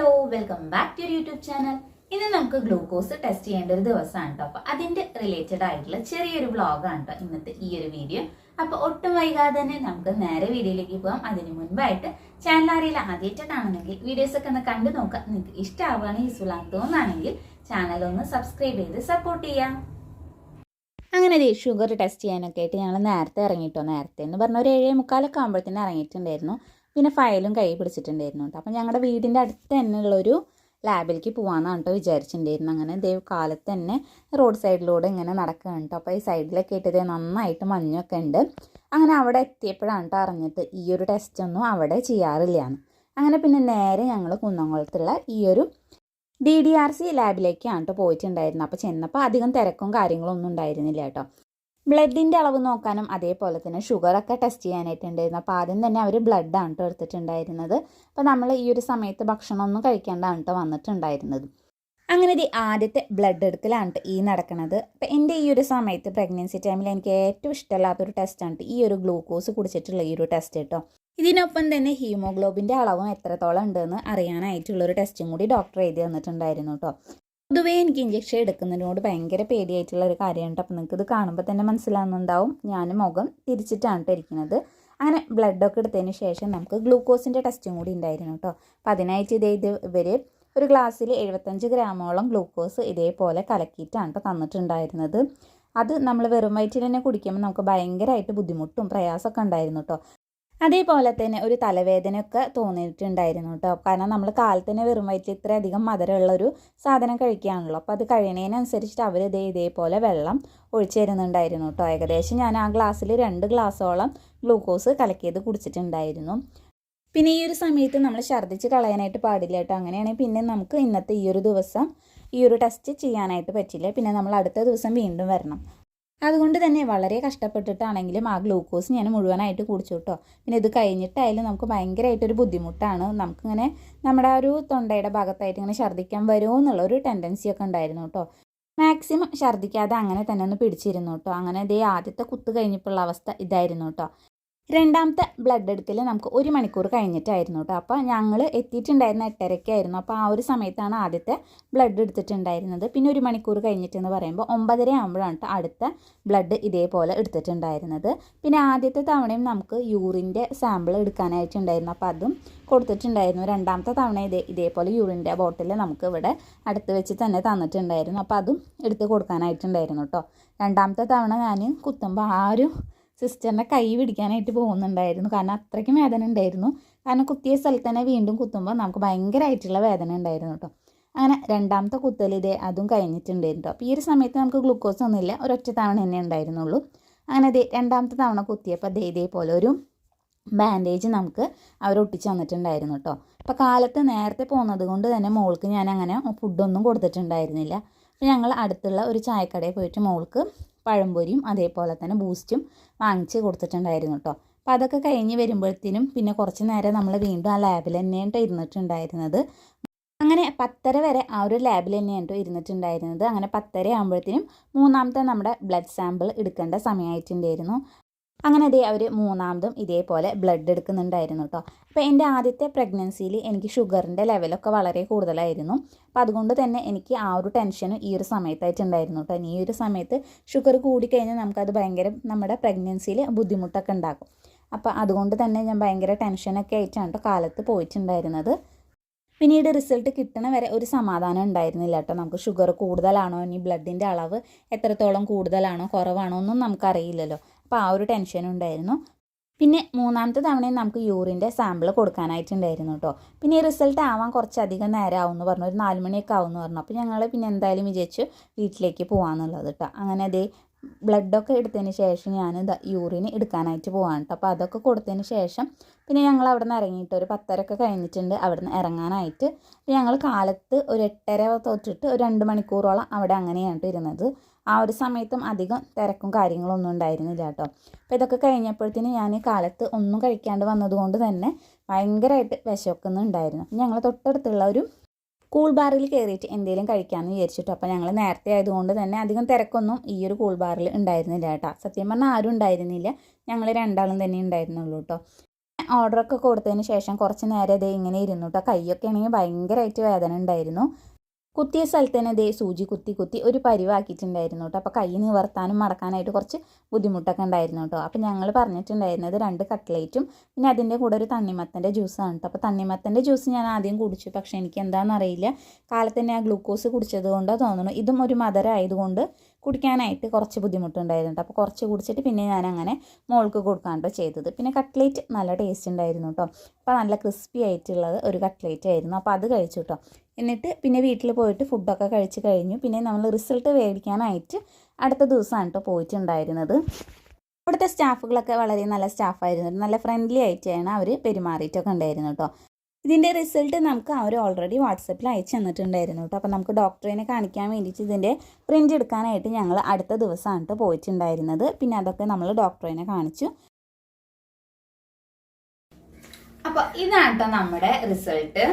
Hello welcome back to YouTube channel ഇന്ന് നമുക്ക് glucose test ചെയ്യേണ്ട ഒരു ദിവസമാണ് കേട്ടോ അപ്പൊ അതിന്റെ റിലേറ്റഡ് ആയിട്ടുള്ള ചെറിയൊരു വ്ളോഗാണ് കേട്ടോ ഇന്നത്തെ ഈ ഒരു വീഡിയോ അപ്പൊ ഒട്ടും വൈകാതെ തന്നെ നമുക്ക് നേരെ വീഡിയോയിലേക്ക് പോകാം. അതിന് മുൻപായിട്ട് ചാനൽ അറിയില്ല ആദ്യമായിട്ട് കാണുന്നെങ്കിൽ വീഡിയോസ് ഒക്കെ ഒന്ന് കണ്ടു നോക്കാം നിങ്ങൾക്ക് ഇഷ്ടമാവുകയാണെങ്കിൽ യൂസ്ഫുൾ ആണെങ്കിൽ തോന്നുകയാണെങ്കിൽ ചാനൽ ഒന്ന് സബ്സ്ക്രൈബ് ചെയ്ത് സപ്പോർട്ട് ചെയ്യാം. അങ്ങനെ ദേ ഷുഗർ ടെസ്റ്റ് ചെയ്യാനൊക്കെ ആയിട്ട് ഞങ്ങൾ നേരത്തെ ഇറങ്ങിയിട്ടോ നേരത്തെ എന്ന് പറഞ്ഞ ഒരു ഏഴേ മുക്കാലൊക്കെ ആകുമ്പോഴത്തേനും ഇറങ്ങിയിട്ടുണ്ടായിരുന്നു. പിന്നെ ഫയലും കൈ പിടിച്ചിട്ടുണ്ടായിരുന്നു കേട്ടോ. അപ്പം ഞങ്ങളുടെ വീടിന്റെ അടുത്ത് തന്നെയുള്ളൊരു ലാബിലേക്ക് പോകാമെന്നാണ് കേട്ടോ വിചാരിച്ചിട്ടുണ്ടായിരുന്നു അങ്ങനെ ദൈവ കാലത്ത് തന്നെ റോഡ് സൈഡിലൂടെ ഇങ്ങനെ നടക്കുകയാണ് കേട്ടോ. അപ്പോൾ ഈ സൈഡിലൊക്കെ ഇട്ടത് നന്നായിട്ട് മഞ്ഞൊക്കെ ഉണ്ട്. അങ്ങനെ അവിടെ എത്തിയപ്പോഴാണ് കേട്ടോ അറിഞ്ഞിട്ട് ഈ ഒരു ടെസ്റ്റ് ഒന്നും അവിടെ ചെയ്യാറില്ലാന്ന്. അങ്ങനെ പിന്നെ നേരെ ഞങ്ങൾ കുന്നംകുളത്തുള്ള ഈ ഒരു ഡി ഡി ആർ സി ലാബിലേക്കാണ് കേട്ടോ പോയിട്ടുണ്ടായിരുന്നത്. അപ്പോൾ ചെന്നപ്പോൾ അധികം തിരക്കും കാര്യങ്ങളൊന്നും ഉണ്ടായിരുന്നില്ല കേട്ടോ. ബ്ലഡിന്റെ അളവ് നോക്കാനും അതേപോലെ തന്നെ ഷുഗറൊക്കെ ടെസ്റ്റ് ചെയ്യാനായിട്ട് ചെയ്യാനായിട്ടുണ്ടായിരുന്നു. അപ്പോൾ ആദ്യം തന്നെ അവർ ബ്ലഡാണ് കേട്ടോ എടുത്തിട്ടുണ്ടായിരുന്നത്. അപ്പോൾ നമ്മൾ ഈ ഒരു സമയത്ത് ഭക്ഷണമൊന്നും കഴിക്കേണ്ടാണ് കേട്ടോ വന്നിട്ടുണ്ടായിരുന്നത്. അങ്ങനെ ഇത് ആദ്യത്തെ ബ്ലഡ് എടുക്കലാണ് ഈ നടക്കുന്നത് അപ്പോൾ എന്റെ ഈ ഒരു സമയത്ത് പ്രഗ്നൻസി ടൈമിൽ എനിക്ക് ഏറ്റവും ഇഷ്ടമല്ലാത്തൊരു ടെസ്റ്റാണ് ഈ ഒരു ഗ്ലൂക്കോസ് കുടിച്ചിട്ടുള്ള ഈ ഒരു ടെസ്റ്റ് കേട്ടോ ഇതിനൊപ്പം തന്നെ ഹീമോഗ്ലോബിന്റെ അളവും എത്രത്തോളം ഉണ്ടെന്ന് അറിയാനായിട്ടുള്ളൊരു ടെസ്റ്റും കൂടി ഡോക്ടർ എഴുതി തന്നിട്ടുണ്ടായിരുന്നു കേട്ടോ പൊതുവേ എനിക്ക് ഇഞ്ചക്ഷൻ എടുക്കുന്നതിനോട് ഭയങ്കര പേടിയായിട്ടുള്ള ഒരു കാര്യമാണ് അപ്പോൾ നിങ്ങൾക്ക് ഇത് കാണുമ്പോൾ തന്നെ മനസ്സിലാവുന്നുണ്ടാവും. ഞാൻ മുഖം തിരിച്ചിട്ടാണ് ട്ടോ ഇരിക്കുന്നത്. അങ്ങനെ ബ്ലഡൊക്കെ എടുത്തതിന് ശേഷം നമുക്ക് ഗ്ലൂക്കോസിന്റെ ടെസ്റ്റും കൂടി ഉണ്ടായിരുന്നു കേട്ടോ അപ്പോൾ അതിനായിട്ട് ഇതേ ഇത് ഇവർ ഒരു ഗ്ലാസ്സിൽ എഴുപത്തഞ്ച് ഗ്രാമോളം ഗ്ലൂക്കോസ് ഇതേപോലെ കലക്കിയിട്ടാണ് കേട്ടോ തന്നിട്ടുണ്ടായിരുന്നത്. അത് നമ്മൾ വെറും വയറ്റിൽ തന്നെ കുടിക്കുമ്പോൾ നമുക്ക് ഭയങ്കരമായിട്ട് ബുദ്ധിമുട്ടും പ്രയാസമൊക്കെ ഉണ്ടായിരുന്നു കേട്ടോ അതേപോലെ തന്നെ ഒരു തലവേദനയൊക്കെ തോന്നിയിട്ടുണ്ടായിരുന്നു കേട്ടോ. കാരണം നമ്മൾ കാലത്തിന് വെറും വയറ്റിൽ ഇത്രയധികം മധുരമുള്ള ഒരു സാധനം കഴിക്കുകയാണല്ലോ. അപ്പോൾ അത് കഴിയണതിനനുസരിച്ചിട്ട് അവർ ഇതേ ഇതേപോലെ വെള്ളം ഒഴിച്ചു തരുന്നുണ്ടായിരുന്നു കേട്ടോ. ഏകദേശം ഞാൻ ആ ഗ്ലാസ്സിൽ രണ്ട് ഗ്ലാസ്സോളം ഗ്ലൂക്കോസ് കലക്കിയത് കുടിച്ചിട്ടുണ്ടായിരുന്നു. പിന്നെ ഈ ഒരു സമയത്ത് നമ്മൾ ഛർദ്ദിച്ച് കളയാനായിട്ട് പാടില്ല കേട്ടോ. അങ്ങനെയാണെങ്കിൽ പിന്നെ നമുക്ക് ഇന്നത്തെ ഈ ഒരു ദിവസം ഈ ഒരു ടെസ്റ്റ് ചെയ്യാനായിട്ട് പറ്റില്ല. പിന്നെ നമ്മൾ അടുത്ത ദിവസം വീണ്ടും വരണം. അതുകൊണ്ട് തന്നെ വളരെ കഷ്ടപ്പെട്ടിട്ടാണെങ്കിലും ആ ഗ്ലൂക്കോസ് ഞാൻ മുഴുവനായിട്ട് കുടിച്ചു കേട്ടോ. പിന്നെ ഇത് കഴിഞ്ഞിട്ടായാലും നമുക്ക് ഭയങ്കരമായിട്ടൊരു ബുദ്ധിമുട്ടാണ്. നമുക്കിങ്ങനെ നമ്മുടെ ആ ഒരു തൊണ്ടയുടെ ഭാഗത്തായിട്ട് ഇങ്ങനെ ഛർദ്ദിക്കാൻ വരുമോ എന്നുള്ളൊരു ടെൻഡൻസി ഒക്കെ ഉണ്ടായിരുന്നു കേട്ടോ. മാക്സിമം ഛർദ്ദിക്കാതെ അങ്ങനെ തന്നെ ഒന്ന് പിടിച്ചിരുന്നു കേട്ടോ. അങ്ങനെ ഇതേ ആദ്യത്തെ കുത്ത് കഴിഞ്ഞപ്പോഴുള്ള അവസ്ഥ ഇതായിരുന്നു കേട്ടോ. രണ്ടാമത്തെ ബ്ലഡ് എടുക്കൽ നമുക്ക് ഒരു മണിക്കൂർ കഴിഞ്ഞിട്ടായിരുന്നു കേട്ടോ അപ്പോൾ ഞങ്ങൾ എത്തിയിട്ടുണ്ടായിരുന്ന എട്ടരയ്ക്കായിരുന്നു അപ്പോൾ ആ ഒരു സമയത്താണ് ആദ്യത്തെ ബ്ലഡ് എടുത്തിട്ടുണ്ടായിരുന്നത്. പിന്നെ ഒരു മണിക്കൂർ കഴിഞ്ഞിട്ടെന്ന് പറയുമ്പോൾ ഒമ്പതര ആകുമ്പോഴാണ് കേട്ടോ അടുത്ത ബ്ലഡ് ഇതേപോലെ എടുത്തിട്ടുണ്ടായിരുന്നത്. പിന്നെ ആദ്യത്തെ തവണയും നമുക്ക് യൂറിന്റെ സാമ്പിൾ എടുക്കാനായിട്ടുണ്ടായിരുന്നു. അപ്പോൾ അതും കൊടുത്തിട്ടുണ്ടായിരുന്നു. രണ്ടാമത്തെ തവണ ഇതേ ഇതേപോലെ യൂറിന്റെ ബോട്ടിൽ നമുക്ക് ഇവിടെ അടുത്ത് വെച്ച് തന്നെ തന്നിട്ടുണ്ടായിരുന്നു. അപ്പോൾ അതും എടുത്ത് കൊടുക്കാനായിട്ടുണ്ടായിരുന്നു കേട്ടോ രണ്ടാമത്തെ തവണ ഞാൻ കുത്തുമ്പോൾ ആ ഒരു സിസ്റ്ററിന്റെ കൈ പിടിക്കാനായിട്ട് പോകുന്നുണ്ടായിരുന്നു. കാരണം അത്രയ്ക്കും വേദന ഉണ്ടായിരുന്നു. കാരണം കുത്തിയ സ്ഥലത്ത് തന്നെ വീണ്ടും കുത്തുമ്പോൾ നമുക്ക് ഭയങ്കരമായിട്ടുള്ള വേദന ഉണ്ടായിരുന്നു കേട്ടോ. അങ്ങനെ രണ്ടാമത്തെ കുത്തൽ ഇതേ അതും കഴിഞ്ഞിട്ടുണ്ടായിരുന്നു കേട്ടോ. അപ്പോൾ ഈ ഒരു സമയത്ത് നമുക്ക് ഗ്ലൂക്കോസ് ഒന്നുമില്ല. ഒരൊറ്റ തവണ തന്നെ ഉണ്ടായിരുന്നുള്ളൂ. അങ്ങനെ ദേ രണ്ടാമത്തെ തവണ കുത്തിയപ്പോൾ ദേ ഇതേപോലെ ഒരു ബാൻഡേജ് നമുക്ക് അവർ ഒട്ടിച്ച് തന്നിട്ടുണ്ടായിരുന്നു കേട്ടോ. അപ്പോൾ കാലത്ത് നേരത്തെ പോകുന്നത് കൊണ്ട് തന്നെ മോൾക്ക് ഞാൻ അങ്ങനെ ഫുഡൊന്നും കൊടുത്തിട്ടുണ്ടായിരുന്നില്ല. അപ്പോൾ ഞങ്ങൾ അടുത്തുള്ള ഒരു ചായക്കടയിൽ പോയിട്ട് മോൾക്ക് പഴംപൊരിയും അതേപോലെ തന്നെ ബൂസ്റ്റും വാങ്ങിച്ച് കൊടുത്തിട്ടുണ്ടായിരുന്നു കേട്ടോ. അപ്പോൾ അതൊക്കെ കഴിഞ്ഞ് വരുമ്പോഴത്തേനും പിന്നെ കുറച്ച് നേരം നമ്മൾ വീണ്ടും ആ ലാബിൽ തന്നെയാണ് ഇരുന്നിട്ടുണ്ടായിരുന്നത്. അങ്ങനെ പത്തര വരെ ആ ഒരു ലാബിൽ തന്നെയാണ് ഇരുന്നിട്ടുണ്ടായിരുന്നത്. അങ്ങനെ പത്തര ആകുമ്പോഴത്തേനും മൂന്നാമത്തെ നമ്മുടെ ബ്ലഡ് സാമ്പിൾ എടുക്കേണ്ട സമയമായിട്ടുണ്ടായിരുന്നു. അങ്ങനെ അതേ അവർ മൂന്നാമതും ഇതേപോലെ ബ്ലഡ് എടുക്കുന്നുണ്ടായിരുന്നു കേട്ടോ അപ്പോൾ എന്റെ ആദ്യത്തെ പ്രഗ്നൻസിയിൽ എനിക്ക് ഷുഗറിന്റെ ലെവലൊക്കെ വളരെ കൂടുതലായിരുന്നു. അപ്പോൾ അതുകൊണ്ട് തന്നെ എനിക്ക് ആ ഒരു ടെൻഷനും ഈ ഒരു സമയത്തായിട്ടുണ്ടായിരുന്നു കേട്ടോ ഈ ഒരു സമയത്ത് ഷുഗർ കൂടിക്കഴിഞ്ഞാൽ നമുക്കത് ഭയങ്കര നമ്മുടെ പ്രഗ്നൻസിയിൽ ബുദ്ധിമുട്ടൊക്കെ ഉണ്ടാക്കും. അപ്പോൾ അതുകൊണ്ട് തന്നെ ഞാൻ ഭയങ്കര ടെൻഷനൊക്കെ ആയിട്ടാണ് കേട്ടോ കാലത്ത് പോയിട്ടുണ്ടായിരുന്നത്. പിന്നീട് റിസൾട്ട് കിട്ടണ വരെ ഒരു സമാധാനം ഉണ്ടായിരുന്നില്ല കേട്ടോ നമുക്ക് ഷുഗർ കൂടുതലാണോ? ഇനി ബ്ലഡിന്റെ അളവ് എത്രത്തോളം കൂടുതലാണോ? കുറവാണോ? ഒന്നും നമുക്കറിയില്ലല്ലോ. അപ്പോൾ ആ ഒരു ടെൻഷൻ ഉണ്ടായിരുന്നു. പിന്നെ മൂന്നാമത്തെ തവണയും നമുക്ക് യൂറിന്റെ സാമ്പിൾ കൊടുക്കാനായിട്ടുണ്ടായിരുന്നു കേട്ടോ പിന്നെ ഈ റിസൾട്ട് ആവാൻ കുറച്ചധികം നേരം ആവും എന്ന് പറഞ്ഞു. ഒരു നാല് മണിയൊക്കെ ആവും എന്ന് പറഞ്ഞു. അപ്പോൾ ഞങ്ങൾ പിന്നെ എന്തായാലും വിചാരിച്ചു വീട്ടിലേക്ക് പോകാമെന്നുള്ളത് കേട്ടോ അങ്ങനെ അതേ ബ്ലഡൊക്കെ എടുത്തതിന് ശേഷം ഞാൻ യൂറിന് എടുക്കാനായിട്ട് പോകാൻ കേട്ടോ അപ്പോൾ അതൊക്കെ കൊടുത്തതിന് ശേഷം പിന്നെ ഞങ്ങൾ അവിടെ നിന്ന് ഇറങ്ങിയിട്ട് ഒരു പത്തരയൊക്കെ കഴിഞ്ഞിട്ടുണ്ട് അവിടെ നിന്ന് ഇറങ്ങാനായിട്ട്. ഞങ്ങൾ കാലത്ത് ഒരു എട്ടര തൊട്ടിട്ട് ഒരു രണ്ട് മണിക്കൂറോളം അവിടെ അങ്ങനെയാണ് ഇരുന്നത്. ആ ഒരു സമയത്തും അധികം തിരക്കും കാര്യങ്ങളൊന്നും ഉണ്ടായിരുന്നില്ല കേട്ടോ. അപ്പോൾ ഇതൊക്കെ കഴിഞ്ഞപ്പോഴത്തേന് ഞാൻ കാലത്ത് ഒന്നും കഴിക്കാണ്ട് വന്നതുകൊണ്ട് തന്നെ ഭയങ്കരമായിട്ട് വിശക്കുന്നുണ്ടായിരുന്നു. ഞങ്ങൾ തൊട്ടടുത്തുള്ള ഒരു കൂൾ ബാറിൽ കയറിയിട്ട് എന്തെങ്കിലും കഴിക്കാമെന്ന് വിചാരിച്ചിട്ടു. അപ്പോൾ ഞങ്ങൾ നേരത്തെ ആയതുകൊണ്ട് തന്നെ അധികം തിരക്കൊന്നും ഈ ഒരു കൂൾ ബാറിൽ ഉണ്ടായിരുന്നില്ല കേട്ടോ. സത്യം പറഞ്ഞാൽ ആരും ഉണ്ടായിരുന്നില്ല. ഞങ്ങൾ രണ്ടാളും തന്നെ ഉണ്ടായിരുന്നുള്ളൂ കേട്ടോ. ഓർഡറൊക്കെ കൊടുത്തതിന് ശേഷം കുറച്ച് നേരം ഇതേ ഇങ്ങനെ ഇരുന്നു കേട്ടോ. കൈയൊക്കെ ആണെങ്കിൽ ഭയങ്കരമായിട്ട് വേദന ഉണ്ടായിരുന്നു. കുത്തിയ സ്ഥലത്ത് തന്നെ ദേ സൂചി കുത്തി കുത്തി ഒരു പരിവാക്കിയിട്ടുണ്ടായിരുന്നു കേട്ടോ. അപ്പോൾ കൈ നിവർത്താനും മടക്കാനായിട്ട് കുറച്ച് ബുദ്ധിമുട്ടൊക്കെ ഉണ്ടായിരുന്നു കേട്ടോ. അപ്പോൾ ഞങ്ങൾ പറഞ്ഞിട്ടുണ്ടായിരുന്നത് രണ്ട് കട്ട്ലേറ്റും പിന്നെ അതിന്റെ കൂടെ ഒരു തണ്ണിമത്തന്റെ ജ്യൂസാണ് കേട്ടോ. അപ്പോൾ തണ്ണിമത്തന്റെ ജ്യൂസ് ഞാൻ ആദ്യം കുടിച്ചു. പക്ഷേ എനിക്ക് എന്താണെന്ന് അറിയില്ല. കാലത്ത് തന്നെ ആ ഗ്ലൂക്കോസ് കുടിച്ചത് കൊണ്ടാണ് തോന്നുന്നു. ഇതും ഒരു മധുരം ആയതുകൊണ്ട് കുടിക്കാനായിട്ട് കുറച്ച് ബുദ്ധിമുട്ടുണ്ടായിരുന്നു അപ്പോൾ കുറച്ച് കുടിച്ചിട്ട് പിന്നെ ഞാൻ അങ്ങനെ മോൾക്ക് കൊടുക്കാണ്ടോ ചെയ്തത്. പിന്നെ കട്ട്ലേറ്റ് നല്ല ടേസ്റ്റ് ഉണ്ടായിരുന്നു കേട്ടോ. അപ്പോൾ നല്ല ക്രിസ്പി ആയിട്ടുള്ളത് ഒരു കട്ട്ലേറ്റ് ആയിരുന്നു. അപ്പോൾ അത് കഴിച്ചു കേട്ടോ. എന്നിട്ട് പിന്നെ വീട്ടിൽ പോയിട്ട് ഫുഡൊക്കെ കഴിച്ച് കഴിഞ്ഞു. പിന്നെ നമ്മൾ റിസൾട്ട് മേടിക്കാനായിട്ട് അടുത്ത ദിവസമാണ് കേട്ടോ പോയിട്ടുണ്ടായിരുന്നത്. ഇവിടുത്തെ സ്റ്റാഫുകളൊക്കെ വളരെ നല്ല സ്റ്റാഫായിരുന്നു നല്ല ഫ്രണ്ട്ലി ആയിട്ടാണ് അവർ പെരുമാറിയിട്ടൊക്കെ ഉണ്ടായിരുന്നു കേട്ടോ ഇതിന്റെ റിസൾട്ട് നമുക്ക് അവർ ഓൾറെഡി വാട്സപ്പിൽ അയച്ചു തന്നിട്ടുണ്ടായിരുന്നു കേട്ടോ അപ്പോൾ നമുക്ക് ഡോക്ടറിനെ കാണിക്കാൻ വേണ്ടിയിട്ട് ഇതിന്റെ പ്രിന്റ് എടുക്കാനായിട്ട് ഞങ്ങൾ അടുത്ത ദിവസമാണ് കേട്ടോ പോയിട്ടുണ്ടായിരുന്നത്. പിന്നെ അതൊക്കെ നമ്മൾ ഡോക്ടറിനെ കാണിച്ചു. അപ്പോൾ ഇതാണ് കേട്ടോ നമ്മുടെ റിസൾട്ട്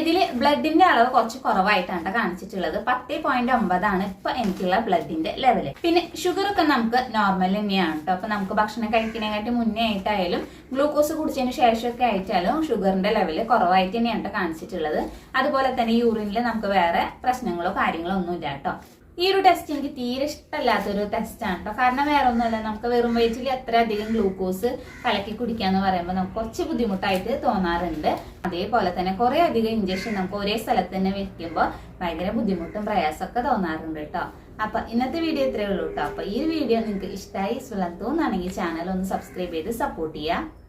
ഇതിൽ ബ്ലഡിന്റെ അളവ് കുറച്ച് കുറവായിട്ടാണ് കാണിച്ചിട്ടുള്ളത്. പത്ത് പോയിന്റ് ഒമ്പതാണ് ഇപ്പൊ എനിക്കുള്ള ബ്ലഡിന്റെ ലെവൽ പിന്നെ ഷുഗർ ഒക്കെ നമുക്ക് നോർമൽ തന്നെയാണ് കേട്ടോ അപ്പൊ നമുക്ക് ഭക്ഷണം കഴിക്കുന്നതിനായിട്ട് മുന്നേ ആയിട്ടായാലും ഗ്ലൂക്കോസ് കുടിച്ചതിന് ശേഷമൊക്കെ ആയിട്ടാലും ഷുഗറിന്റെ ലെവൽ കുറവായിട്ട് തന്നെയാണ് കാണിച്ചിട്ടുള്ളത്. അതുപോലെ തന്നെ യൂറിനിൽ നമുക്ക് വേറെ പ്രശ്നങ്ങളോ കാര്യങ്ങളോ ഒന്നും ഇല്ല കേട്ടോ ഈ ഒരു ടെസ്റ്റ് എനിക്ക് തീരെ ഇഷ്ടമല്ലാത്തൊരു ടെസ്റ്റാണ് കേട്ടോ കാരണം വേറെ ഒന്നുമല്ല നമുക്ക് വെറും വയറ്റിൽ എത്ര അധികം ഗ്ലൂക്കോസ് കലക്കി കുടിക്കാന്ന് പറയുമ്പോൾ നമുക്ക് കുറച്ച് ബുദ്ധിമുട്ടായിട്ട് തോന്നാറുണ്ട്. അതേപോലെ തന്നെ കുറെ അധികം ഇഞ്ചക്ഷൻ നമുക്ക് ഒരേ സ്ഥലത്ത് തന്നെ വെക്കുമ്പോൾ ഭയങ്കര ബുദ്ധിമുട്ടും പ്രയാസമൊക്കെ തോന്നാറുണ്ട് കേട്ടോ അപ്പൊ ഇന്നത്തെ വീഡിയോ ഇത്രയേ ഉള്ളൂ കേട്ടോ അപ്പൊ ഈ വീഡിയോ നിങ്ങൾക്ക് ഇഷ്ടമായി ഇഷ്ടം തോന്നുകയാണെങ്കിൽ ചാനൽ ഒന്ന് സബ്സ്ക്രൈബ് ചെയ്ത് സപ്പോർട്ട് ചെയ്യുക.